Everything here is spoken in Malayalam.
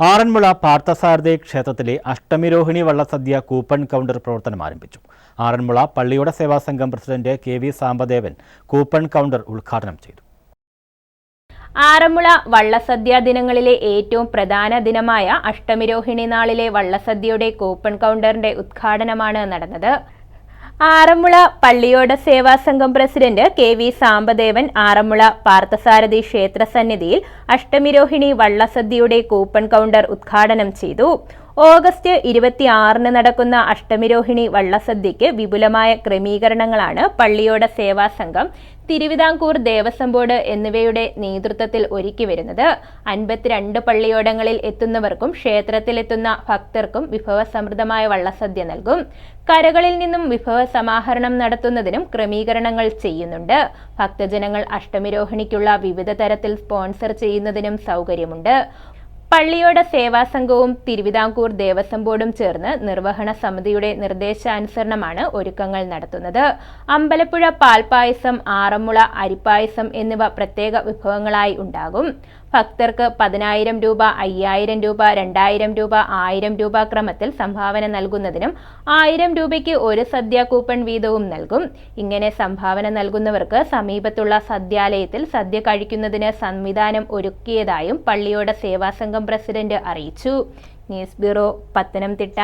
ആറന്മുള പാർത്ഥസാരഥി ക്ഷേത്രത്തിലെ അഷ്ടമിരോഹിണി വള്ളസദ്യ കൂപ്പൺ കൗണ്ടർ പ്രവർത്തനം ആരംഭിച്ചു. ആറന്മുള പള്ളിയുടെ Seva Sangham president K V Sambadevan coupon counter ഉദ്ഘാടനം ചെയ്തു. ആറന്മുള വള്ളസദ്യ ദിനങ്ങളിലെ ഏറ്റവും പ്രധാന ദിനമായ അഷ്ടമിരോഹിണി നാളിലെ വള്ളസദ്യയുടെ കൂപ്പൺ കൗണ്ടറിന്റെ ഉദ്ഘാടനമാണ് നടന്നത്. Aranmula Palliyoda Seva Sangham president K V Sampadevan Aranmula Parthasarathy ക്ഷേത്ര സന്നിധിയിൽ അഷ്ടമിരോഹിണി വള്ളസദ്യയുടെ കൂപ്പൺ കൗണ്ടർ ഉദ്ഘാടനം ചെയ്തു. ഓഗസ്റ്റ് ഇരുപത്തിയാറിന് നടക്കുന്ന അഷ്ടമിരോഹിണി വള്ളസദ്യയ്ക്ക് വിപുലമായ ക്രമീകരണങ്ങളാണ് പള്ളിയോട സേവാ സംഘം തിരുവിതാംകൂർ ദേവസ്വം ബോർഡ് എന്നിവയുടെ നേതൃത്വത്തിൽ ഒരുക്കി വരുന്നത്. അൻപത്തിരണ്ട് പള്ളിയോടങ്ങളിൽ എത്തുന്നവർക്കും ക്ഷേത്രത്തിലെത്തുന്ന ഭക്തർക്കും വിഭവസമൃദ്ധമായ വള്ളസദ്യ നൽകും. കരകളിൽ നിന്നും വിഭവ സമാഹരണം നടത്തുന്നതിനും ക്രമീകരണങ്ങൾ ചെയ്യുന്നുണ്ട്. ഭക്തജനങ്ങൾ അഷ്ടമിരോഹിണിക്കുള്ള വിവിധ തരത്തിൽ സ്പോൺസർ ചെയ്യുന്നതിനും സൗകര്യമുണ്ട്. പള്ളിയോട സേവാ സംഘവും തിരുവിതാംകൂർ ദേവസ്വം ബോർഡും ചേർന്ന് നിർവഹണ സമിതിയുടെ നിർദ്ദേശാനുസരണമാണ് ഒരുക്കങ്ങൾ നടത്തുന്നത്. അമ്പലപ്പുഴ പാൽപായസം ആറന്മുള അരിപ്പായസം എന്നിവ പ്രത്യേക വിഭവങ്ങളായി ഉണ്ടാകും. ഭക്തർക്ക് പതിനായിരം രൂപ അയ്യായിരം രൂപ രണ്ടായിരം രൂപ ആയിരം രൂപ ക്രമത്തിൽ സംഭാവന നൽകുന്നതിനും ആയിരം രൂപയ്ക്ക് ഒരു സദ്യ കൂപ്പൺ വീതവും നൽകും. ഇങ്ങനെ സംഭാവന നൽകുന്നവർക്ക് സമീപത്തുള്ള സദ്യാലയത്തിൽ സദ്യ കഴിക്കുന്നതിന് സംവിധാനം ഒരുക്കിയതായും പള്ളിയോട സേവാസംഘം പ്രസിഡന്റ് അറിയിച്ചു. News bureau Pathanamthitta.